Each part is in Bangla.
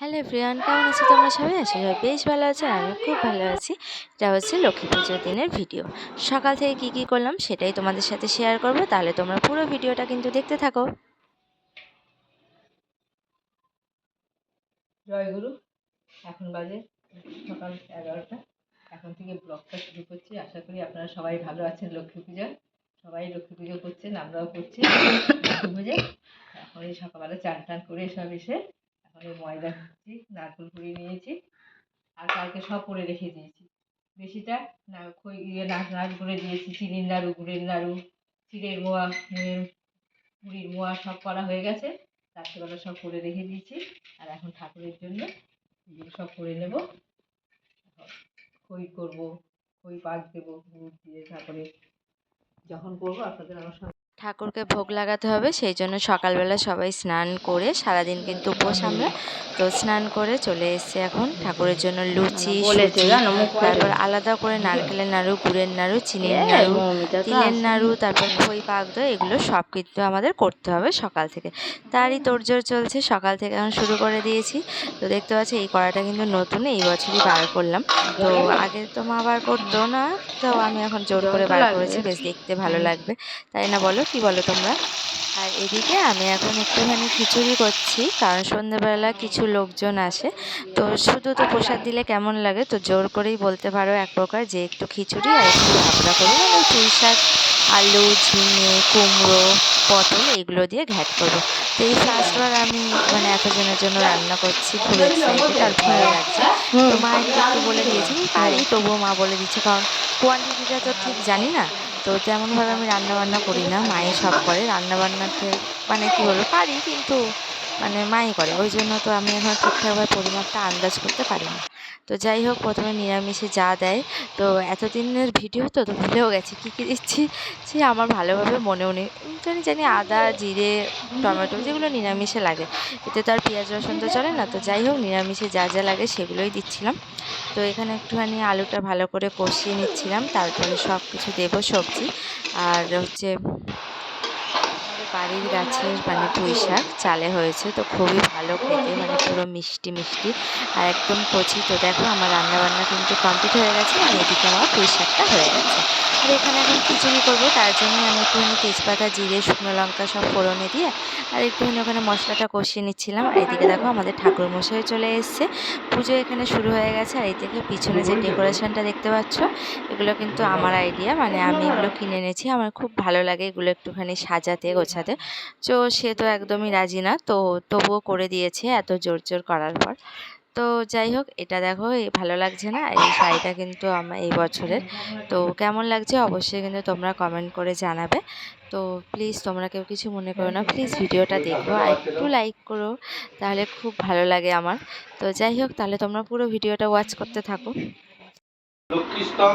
হ্যালো এভরিওয়ান, কেমন আছো তোমরা সবাই? আছো সবাই বেশ ভালো আছে আমি খুব ভালো আছি। এটা হচ্ছে লক্ষ্মী পুজোর দিনের ভিডিও। সকাল থেকে কি কি করলাম সেটাই তোমাদের সাথে শেয়ার করব। তাহলে তোমরা পুরো ভিডিওটা কিন্তু দেখতে থাকো। জয়গুরু এখন বাজে সকাল এগারোটা। এখন থেকে ব্লগটা শুরু করছি। আশা করি আপনারা সবাই ভালো আছেন লক্ষ্মী পূজা সবাই লক্ষ্মী পুজো করছেন, আমরাও করছি লক্ষ্মী পুজো এখন এই সকালবেলা চান টান করে সব এসে এই ময়দা খাচ্ছি নারকেল কুড়িয়ে নিয়েছি। আর কালকে সব করে রেখে দিয়েছি। বেশিটা না, খই ইয়ে নাচ নাচ করে দিয়েছি, চিনির নাড়ু গুড়ের নাড়ু চিড়ের মোয়া মুয়ের মুড়ির মোয়া সব করা হয়ে গেছে। রাত্রেবেলা সব করে রেখে দিয়েছি। আর এখন ঠাকুরের জন্য এগুলো সব করে নেব। খই করব, খই পাক দেবো দিয়ে তারপরে যখন করব, আপনাদের আমার সব ঠাকুরকে ভোগ লাগাতে হবে সেই জন্য সকালবেলা সবাই স্নান করে সারাদিন কিন্তু উপোস আমরা। তো স্নান করে চলে এসেছি এখন ঠাকুরের জন্য লুচি করে তারপর আলাদা করে নারকেলের নাড়ু গুড়ের নাড়ু চিনির নাড়ু তিলের নাড়ু তারপর খই পাক দই এগুলো সব কিন্তু আমাদের করতে হবে সকাল থেকে। তারই তোড়জোড় চলছে সকাল থেকে এখন শুরু করে দিয়েছি। তো দেখতে পাচ্ছি এই কড়াটা কিন্তু নতুন এই বছরই বার করলাম। তো আগে তো মা বার করতো না তো আমি এখন জোর করে বার করেছি বেশ দেখতে ভালো লাগবে। তাই না বলো? কি বলো তোমরা? আর এদিকে আমি এখন একটুখানি খিচুড়ি করছি, কারণ সন্ধ্যেবেলা কিছু লোকজন আসে। তো শুধু তো প্রসাদ দিলে কেমন লাগে? তো জোর করেই বলতে পারো এক প্রকার যে একটু খিচুড়ি আর একটু ভাবনা করি মানে পুঁই শাক, আলু, ঝিঙে, কুমড়ো, পটল এগুলো দিয়ে ঘ্যাট করব। তো এই ফার্স্টবার আমি মানে এতজনের জন্য রান্না করছি খুব এক্সাইটেড আর ভালো লাগছে। তো মা একটু বলে দিয়েছি, পারি, তবুও মা বলে দিচ্ছে, কারণ কোয়ান্টিটিটা তো ঠিক জানি না তো তেমনভাবে আমি রান্নাবান্না করি না মায়ে সব করে। রান্না বান্নাতে মানে কী বলব, পারি কিন্তু মানে মাই করে। ওই জন্য তো আমি এখন ঠিকঠাকভাবে পরিমাপটা আন্দাজ করতে পারি না। তো যাই হোক, প্রথমে নিরামিষে যা দেয়। তো এতদিনের ভিডিও তো তো ভুলেও গেছি। কী কী দিচ্ছি? সে আমার ভালোভাবে মনেও নেই। জানি জানি আদা, জিরে, টমেটো যেগুলো নিরামিষে লাগে। এতে তো আর পেঁয়াজ, রসুন তো চলে না। তো যাই হোক, নিরামিষে যা যা লাগে সেগুলোই দিচ্ছিলাম। তো এখানে একটুখানি আলুটা ভালো করে কষিয়ে নিচ্ছিলাম। তারপরে সব কিছু দেবো সবজি। আর হচ্ছে বাড়ির গাছের মানে পুঁই শাক চালে হয়েছে, তো খুবই ভালো খেতে মানে পুরো মিষ্টি মিষ্টি। আর একদম কচি, তো দেখো আমার রান্না বান্না কিন্তু কমপ্লিট হয়ে গেছে, আর এদিকে আমার পুঁই শাকটা হয়ে গেছে। আর এখানে এখন খিচুড়ি করব, তার জন্য আমি একটুখানি তেজপাতা, জিরে, শুকনো লঙ্কা সব ফোড়নে দিয়ে, আর একটুখানি ওখানে মশলাটা কষিয়ে নিচ্ছিলাম। আর এদিকে দেখো আমাদের ঠাকুর মশাই চলে এসছে। পুজো এখানে শুরু হয়ে গেছে, আর এদিকে পিছনে যে ডেকোরেশনটা দেখতে পাচ্ছ, এগুলো কিন্তু আমার আইডিয়া মানে আমি এগুলো কিনে এনেছি, আমার খুব ভালো লাগে এগুলো একটুখানি সাজাতে, গোছাতে। তো সে তো একদমই রাজি না। তো তবুও করে দিয়েছে এত জোর জোর করার পর। তো যাই হোক, এটা দেখো ভালো লাগছে না? এই শাড়িটা কিন্তু আমার এই বছরের। তো কেমন লাগছে অবশ্যই কিন্তু তোমরা কমেন্ট করে জানাবে। তো প্লিজ তোমরা কেউ কিছু মনে করো না। প্লিজ ভিডিওটা দেখো আর একটু লাইক করো, তাহলে খুব ভালো লাগে আমার। তো যাই হোক, তাহলে তোমরা পুরো ভিডিওটা ওয়াচ করতে থাকো। লক্ষ্মীস্তং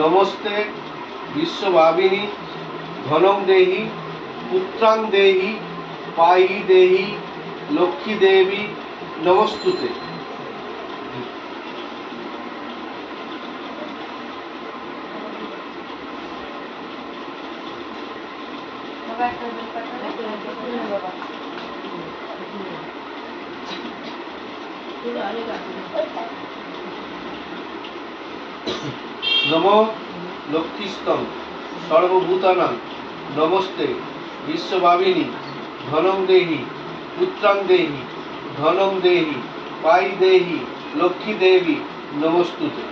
নমস্তে বিশ্বভাবিনী ধনং দেহি পুত্রাং দেহি পায়ি দেহি লক্ষ্মী দেবী নমস্তুতে। নম লক্ষ্মীস্তং সর্বভূতানাং নমস্তে বিশ্বভাবিনী ধনং দেহি পুত্রাং দেহি ধনং দেহি পাই দেহি লক্ষ্মী দেবী নমস্তুতে।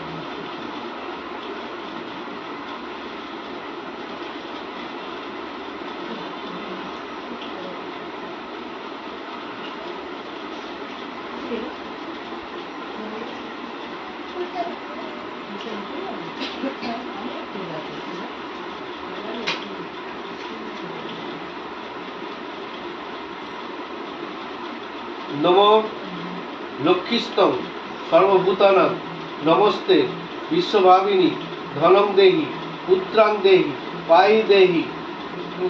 নম লক্ষ্মীস্তং সর্বভূতানাং নমস্তে বিশ্বভাবিনী ধনং দেহি পুত্রাং দেহি পায়ি দেহি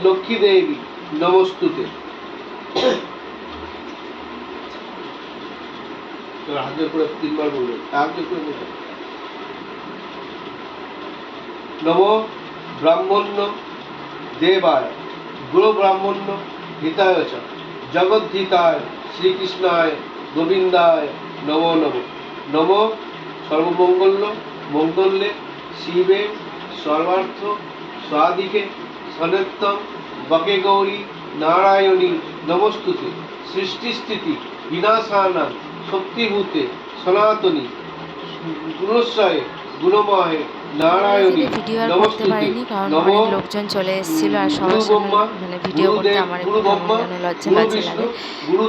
লক্ষ্মী দেবী নমস্তুতে। এবার হাত করে তিনবার বলবেন হাত করে বলবেন নম ব্রাহ্মণ্য দেবায় গুরু ব্রাহ্মণ্য হিতায় জগদ্ধিতায়, শ্রীকৃষ্ণায়, গোবিন্দায়, নমো নমো। নম সর্বমঙ্গল্য, মঙ্গল্যে শিবে সর্বার্থ, স্বাদিকে সনাতন বকে গৌরী নারায়ণী নমস্তুতে। সৃষ্টিস্থিতি বিনাশানাং শক্তিভূতে সনাতনী গুণশ্রয়ে গুণময়ে নারায়ণী ভিডিও আর করতে পারিনি কারণ অনেক লোকজন চলে এসেছিল আর সবার সামনে মানে ভিডিও করতে আমার একটু যেন লজ্জা গুরু লাগে।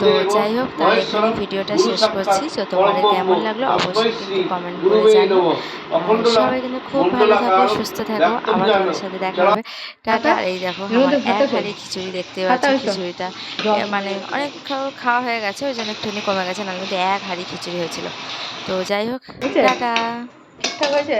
তো যাই হোক তাহলে এখানে ভিডিওটা শেষ করছি। তো তোমাদের কেমন লাগল? অবশ্যই কিন্তু কমেন্ট করে অখণ্ডলা সবাই কিন্তু খুব ভালো থাকো সুস্থ থাকো। আবার জানো। তোমাদের সাথে দেখা হবে। টাটা। আর এই দেখো এক? খিচুড়ি দেখতে পাচ্ছ। খিচুড়িটা। মানে অনেক খাওয়া হয়ে গেছে ওই জন্য একটুখানি কমে গেছে নাহলে কিন্তু এক হাঁড়ি খিচুড়ি হয়েছিল। তো যাই হোক? টাটা। ঠিকঠাক হয়েছে